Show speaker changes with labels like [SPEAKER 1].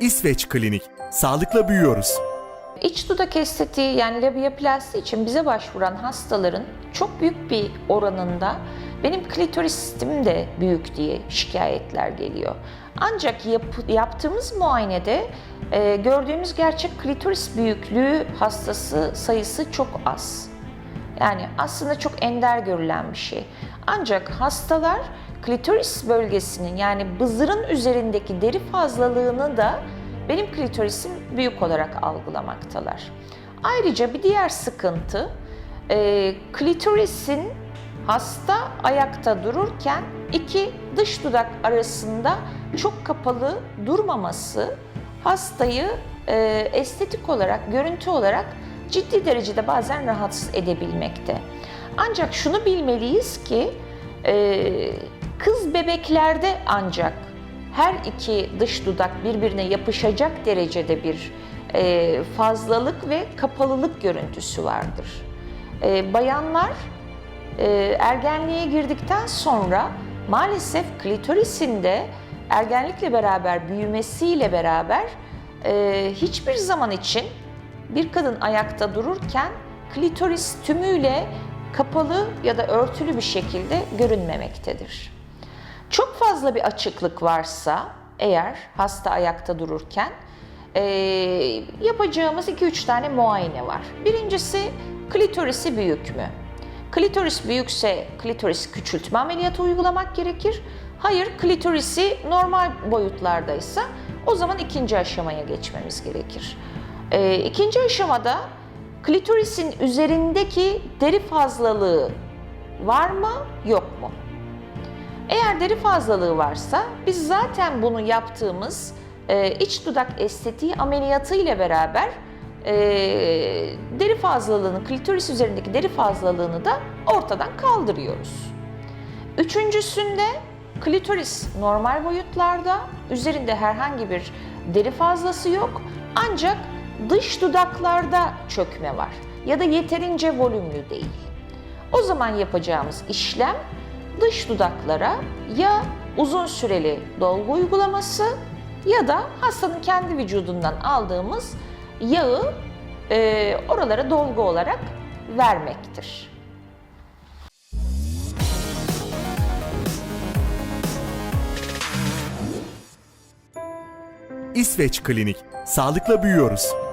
[SPEAKER 1] İsveç Klinik. Sağlıkla büyüyoruz.
[SPEAKER 2] İç dudak estetiği yani labiaplasti için bize başvuran hastaların çok büyük bir oranında benim klitoristim de büyük diye şikayetler geliyor. Ancak yap- yaptığımız muayenede e, gördüğümüz gerçek klitoris büyüklüğü hastası sayısı çok az. Yani aslında çok ender görülen bir şey. Ancak hastalar klitoris bölgesinin yani bızırın üzerindeki deri fazlalığını da benim klitorisim büyük olarak algılamaktalar. Ayrıca bir diğer sıkıntı e, klitorisin hasta ayakta dururken iki dış dudak arasında çok kapalı durmaması hastayı e, estetik olarak, görüntü olarak ciddi derecede bazen rahatsız edebilmekte. Ancak şunu bilmeliyiz ki e, kız bebeklerde ancak her iki dış dudak birbirine yapışacak derecede bir e, fazlalık ve kapalılık görüntüsü vardır. E, bayanlar e, ergenliğe girdikten sonra maalesef klitorisinde ergenlikle beraber büyümesiyle beraber hiçbir zaman için bir kadın ayakta dururken klitoris tümüyle kapalı ya da örtülü bir şekilde görünmemektedir. Çok fazla bir açıklık varsa eğer hasta ayakta dururken eee, yapacağımız 2-3 tane muayene var. Birincisi klitorisi büyük mü? Klitoris büyükse klitoris küçültme ameliyatı uygulamak gerekir. Hayır, klitorisi normal boyutlardaysa o zaman ikinci aşamaya geçmemiz gerekir. Ee, ikinci aşamada klitorisin üzerindeki deri fazlalığı var mı, yok mu? Eğer deri fazlalığı varsa biz zaten bunu yaptığımız e, iç dudak estetiği ameliyatı ile beraber e, deri fazlalığını, klitoris üzerindeki deri fazlalığını da ortadan kaldırıyoruz. Üçüncüsünde klitoris normal boyutlarda, üzerinde herhangi bir deri fazlası yok ancak dış dudaklarda çökme var ya da yeterince volümlü değil. O zaman yapacağımız işlem dış dudaklara ya uzun süreli dolgu uygulaması ya da hastanın kendi vücudundan aldığımız yağı e, oralara dolgu olarak vermektir.
[SPEAKER 1] İsveç Klinik. Sağlıkla büyüyoruz.